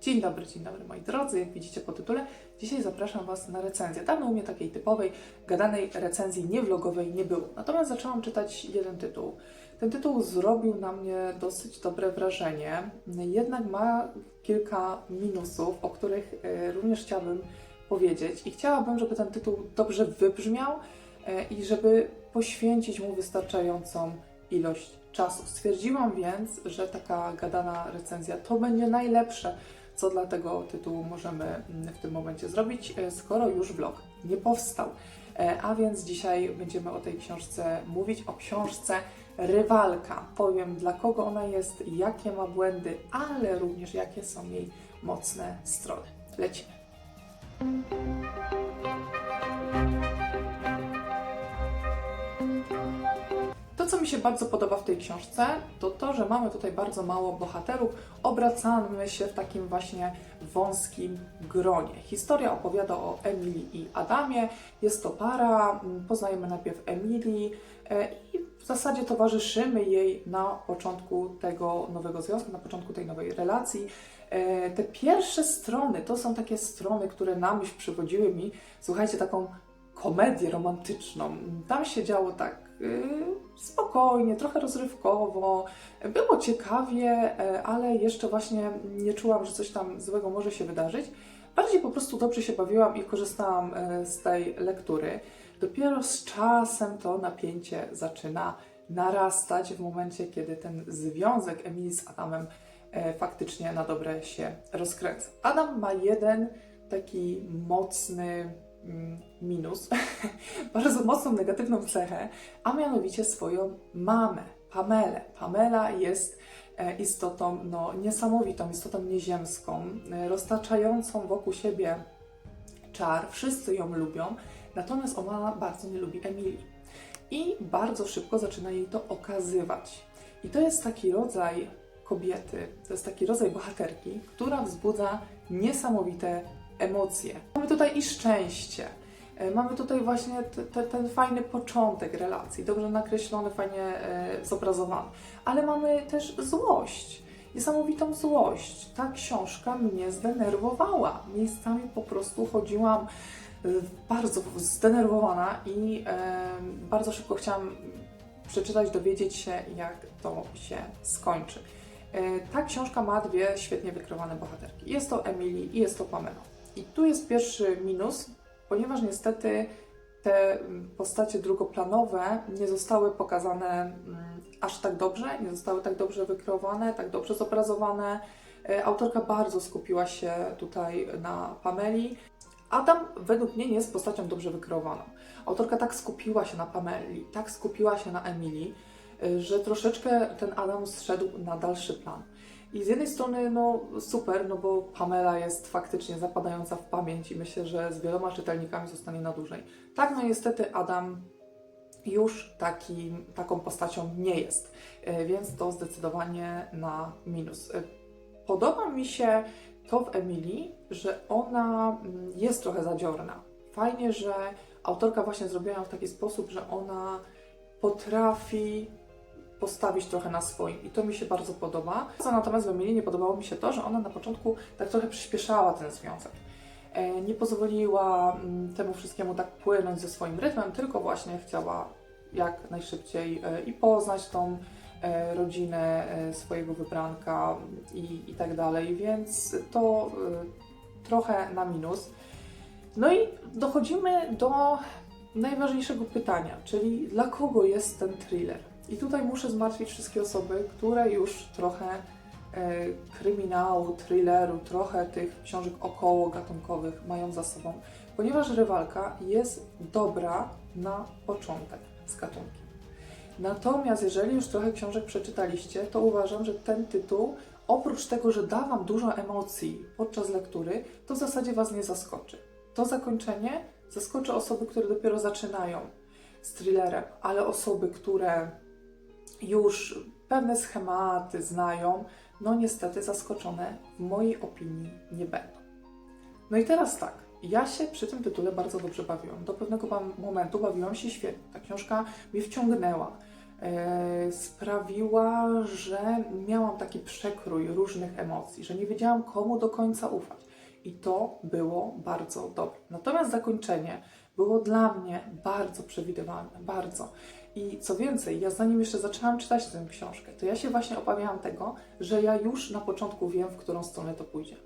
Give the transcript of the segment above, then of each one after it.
Dzień dobry, dzień dobry moi drodzy. Jak widzicie po tytule, dzisiaj zapraszam Was na recenzję. Dawno u mnie takiej typowej, gadanej recenzji niewlogowej nie było. Natomiast zaczęłam czytać jeden tytuł. Ten tytuł zrobił na mnie dosyć dobre wrażenie, jednak ma kilka minusów, o których e, również chciałabym powiedzieć i chciałabym, żeby ten tytuł dobrze wybrzmiał e, i żeby poświęcić mu wystarczającą ilość czasu. Stwierdziłam więc, że taka gadana recenzja to będzie najlepsze, co dla tego tytułu możemy mm, w tym momencie zrobić, e, skoro już vlog nie powstał. E, A więc dzisiaj będziemy o tej książce mówić, o książce Rywalka. Powiem dla kogo ona jest, jakie ma błędy, ale również jakie są jej mocne strony. Lecimy. To, co mi się bardzo podoba w tej książce, to to, że mamy tutaj bardzo mało bohaterów. Obracamy się w takim właśnie wąskim gronie. Historia opowiada o Emilii i Adamie. Jest to para. Poznajemy najpierw Emilii e, i w zasadzie towarzyszymy jej na początku tego nowego związku, na początku tej nowej relacji. E, Te pierwsze strony to są takie strony, które na myśl przywodziły mi, słuchajcie, taką komedię romantyczną. Tam się działo tak yy, spokojnie, trochę rozrywkowo, było ciekawie, e, ale jeszcze właśnie nie czułam, że coś tam złego może się wydarzyć. Bardziej po prostu dobrze się bawiłam i korzystałam e, z tej lektury. Dopiero z czasem to napięcie zaczyna narastać w momencie, kiedy ten związek Emilii z Adamem e, faktycznie na dobre się rozkręca. Adam ma jeden taki mocny minus, bardzo mocną negatywną cechę, a mianowicie swoją mamę, Pamelę. Pamela jest e, istotą no, niesamowitą, istotą nieziemską, e, roztaczającą wokół siebie czar. Wszyscy ją lubią, natomiast ona bardzo nie lubi Emilii. I bardzo szybko zaczyna jej to okazywać. I to jest taki rodzaj kobiety, to jest taki rodzaj bohaterki, która wzbudza niesamowite emocje. Mamy tutaj i szczęście. e, Mamy tutaj właśnie te, te, ten fajny początek relacji, dobrze nakreślony, fajnie e, zobrazowany, ale mamy też złość, niesamowitą złość. Ta książka mnie zdenerwowała. Miejscami po prostu chodziłam e, bardzo zdenerwowana i bardzo szybko chciałam przeczytać, dowiedzieć się, jak to się skończy. Ta książka ma dwie świetnie wykreowane bohaterki. Jest to Emily i jest to Pamela. I tu jest pierwszy minus, ponieważ niestety te mm, postacie drugoplanowe nie zostały pokazane mm, aż tak dobrze, nie zostały tak dobrze wykreowane, tak dobrze zobrazowane. E, Autorka bardzo skupiła się tutaj na Pameli. Adam według mnie nie jest postacią dobrze wykreowaną. Autorka tak skupiła się na Pameli, tak skupiła się na Emilii, y, że troszeczkę ten Adam zszedł na dalszy plan. I z jednej strony, no super, no bo Pamela jest faktycznie zapadająca w pamięć i myślę, że z wieloma czytelnikami zostanie na dłużej. Tak, no niestety Adam już taki, taką postacią nie jest, y, więc to zdecydowanie na minus. Y, Podoba mi się to w Emilii, że ona mm, jest trochę zadziorna. Fajnie, że autorka właśnie zrobiła ją w taki sposób, że ona potrafi postawić trochę na swoim i to mi się bardzo podoba. Co natomiast w Emilii nie podobało mi się to, że ona na początku tak trochę przyspieszała ten związek. E, Nie pozwoliła mm, temu wszystkiemu tak płynąć ze swoim rytmem, tylko właśnie chciała jak najszybciej e, i poznać tą e, rodzinę swojego wybranka i, i tak dalej, więc to trochę na minus. No i dochodzimy do najważniejszego pytania, czyli dla kogo jest ten thriller? I tutaj muszę zmartwić wszystkie osoby, które już trochę e, kryminału, thrilleru, trochę tych książek około gatunkowych mają za sobą, ponieważ rywalka jest dobra na początek z gatunkiem. Natomiast jeżeli już trochę książek przeczytaliście, to uważam, że ten tytuł, oprócz tego, że da Wam dużo emocji podczas lektury, to w zasadzie Was nie zaskoczy. To zakończenie zaskoczy osoby, które dopiero zaczynają z thrillerem, ale osoby, które już pewne schematy znają, no niestety zaskoczone w mojej opinii nie będą. No i teraz tak, ja się przy tym tytule bardzo dobrze bawiłam. Do pewnego momentu bawiłam się świetnie. Ta książka mnie wciągnęła. e, sprawiła, że miałam taki przekrój różnych emocji, że nie wiedziałam komu do końca ufać. I to było bardzo dobre. Natomiast zakończenie było dla mnie bardzo przewidywalne, bardzo. I co więcej, ja zanim jeszcze zaczęłam czytać tę książkę, to ja się właśnie obawiałam tego, że ja już na początku wiem, w którą stronę to pójdzie.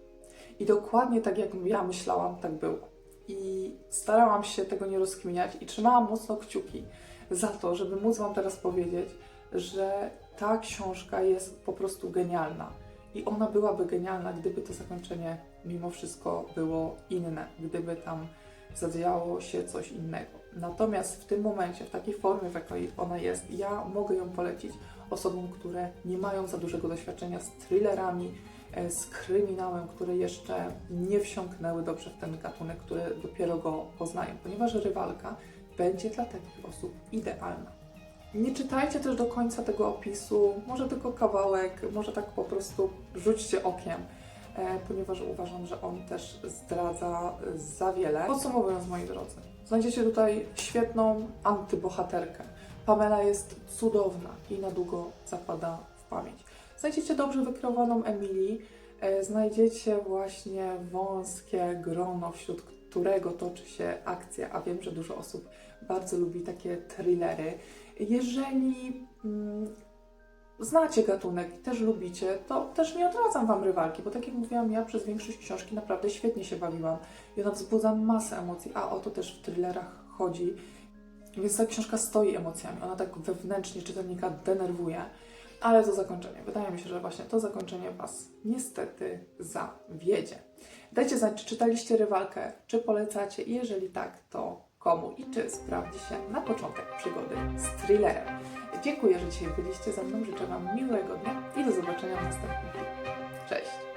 I dokładnie tak jak ja myślałam, tak było. I starałam się tego nie rozkminiać i trzymałam mocno kciuki za to, żeby móc Wam teraz powiedzieć, że ta książka jest po prostu genialna. I ona byłaby genialna, gdyby to zakończenie mimo wszystko było inne, gdyby tam zadziało się coś innego. Natomiast w tym momencie, w takiej formie, w jakiej ona jest, ja mogę ją polecić osobom, które nie mają za dużego doświadczenia z thrillerami, e, z kryminałem, które jeszcze nie wsiąknęły dobrze w ten gatunek, które dopiero go poznają, ponieważ rywalka będzie dla takich osób idealna. Nie czytajcie też do końca tego opisu, może tylko kawałek, może tak po prostu rzućcie okiem, ponieważ uważam, że on też zdradza e, za wiele. Podsumowując, moi drodzy, znajdziecie tutaj świetną antybohaterkę. Pamela jest cudowna i na długo zapada w pamięć. Znajdziecie dobrze wykreowaną Emily, e, znajdziecie właśnie wąskie grono, wśród którego toczy się akcja, a wiem, że dużo osób bardzo lubi takie thrillery. Jeżeli mm, znacie gatunek i też lubicie, to też nie odradzam Wam rywalki, bo tak jak mówiłam, ja przez większość książki naprawdę świetnie się bawiłam i ona wzbudza masę emocji, a o to też w thrillerach chodzi. Więc ta książka stoi emocjami, ona tak wewnętrznie czytelnika denerwuje, ale to zakończenie. Wydaje mi się, że właśnie to zakończenie Was niestety zawiedzie. Dajcie znać, czy czytaliście rywalkę, czy polecacie i jeżeli tak, to komu i czy sprawdzi się na początek przygody z thrillerem. Dziękuję, że dzisiaj byliście ze mną, życzę Wam miłego dnia i do zobaczenia w następnym. Cześć!